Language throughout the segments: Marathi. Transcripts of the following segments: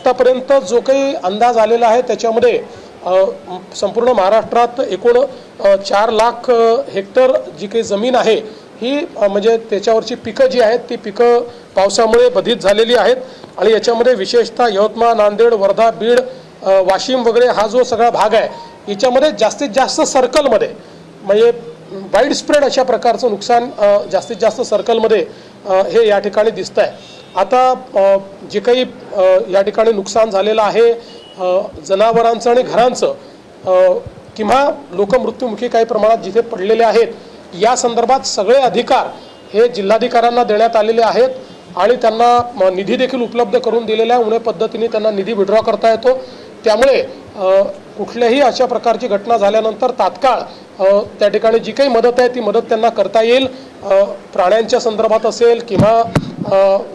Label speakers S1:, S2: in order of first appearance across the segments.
S1: आत्तापर्यंत जो काही अंदाज आलेला आहे त्याच्यामध्ये संपूर्ण महाराष्ट्रात एकूण चार लाख हेक्टर जी काही जमीन आहे ही म्हणजे त्याच्यावरची पिकं जी आहेत ती पिकं पावसामुळे बधित झालेली आहेत. आणि याच्यामध्ये विशेषतः यवतमाळ नांदेड वर्धा बीड वाशिम वगैरे हा जो सगळा भाग आहे याच्यामध्ये जास्तीत जास्त सर्कलमध्ये म्हणजे वाईड स्प्रेड अशा प्रकारचं नुकसान जास्तीत जास्त सर्कलमध्ये हे या ठिकाणी दिसतं आहे आता जे काही या ठिकाणी नुकसान झालेलं आहे जनावरांचं आणि घरांचं किंवा लोक मृत्युमुखी काही प्रमाणात जिथे पडलेले आहेत या संदर्भात सगळे अधिकार हे जिल्हाधिकाऱ्यांना देण्यात आलेले आहेत आणि त्यांना निधी देखील उपलब्ध करून दिलेला आहे. उणे पद्धतीने त्यांना निधी विड्रॉ करता येतो. त्यामुळे कुठल्याही अशा प्रकारची घटना झाल्यानंतर तात्काळ त्या ठिकाणी जी काही मदत आहे ती मदत त्यांना करता येईल. प्राण्यांच्या संदर्भात असेल किंवा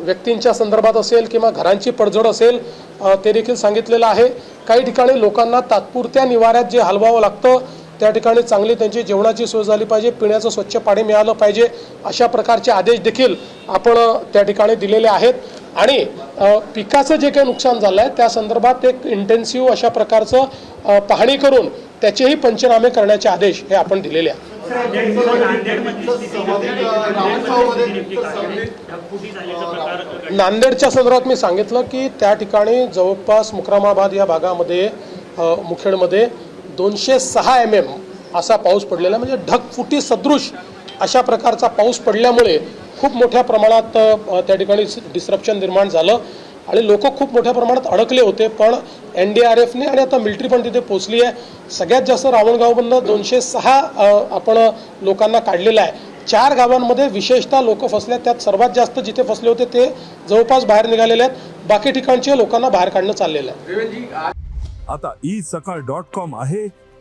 S1: व्यक्तींच्या संदर्भात असेल किंवा घरांची पडझड असेल ते देखील सांगितलेलं आहे. काही ठिकाणी लोकांना तात्पुरत्या निवाऱ्यात जे हलवावं लागतं त्या ठिकाणी चांगली त्यांची जेवणाची सोय झाली पाहिजे पिण्याचं स्वच्छ पाणी मिळालं पाहिजे अशा प्रकारचे आदेश देखील आपण त्या ठिकाणी दिलेले आहेत. आणि पिकाचं जे काही नुकसान झालं आहे त्या संदर्भात एक इंटेन्सिव्ह अशा प्रकारचं पाहणी करून त्याचेही पंचनामे करण्याचे आदेश हे आपण दिलेले आहेत. नांदेडच्या संदर्भात मी सांगितलं की त्या ठिकाणी जवळपास मुक्रामाबाद या भागामध्ये मुखेडमध्ये दोनशे सहा एम एम असा पाऊस पडलेला आहे. म्हणजे ढगफुटी सदृश अशा प्रकारचा पाऊस पडल्यामुळे खूप मोठ्या प्रमाणात त्या ठिकाणी डिस्रप्शन निर्माण झालं. आणि लोक खूप मोठ्या प्रमाणात अडकले होते. पण एन डी आर एफने आणि आता मिलिटरी पण तिथे पोचली आहे. सगळ्यात जास्त रावणगावमधनं दोनशे सहा आपण लोकांना काढलेलं आहे. चार गावांमध्ये विशेषतः लोक फसले त्यात सर्वात जास्त जिथे फसले होते ते जवळपास बाहेर निघालेले आहेत. बाकी ठिकाणचे लोकांना बाहेर काढणं चाललेलं आहे.
S2: आता ई सकाळ डॉट कॉम आहे.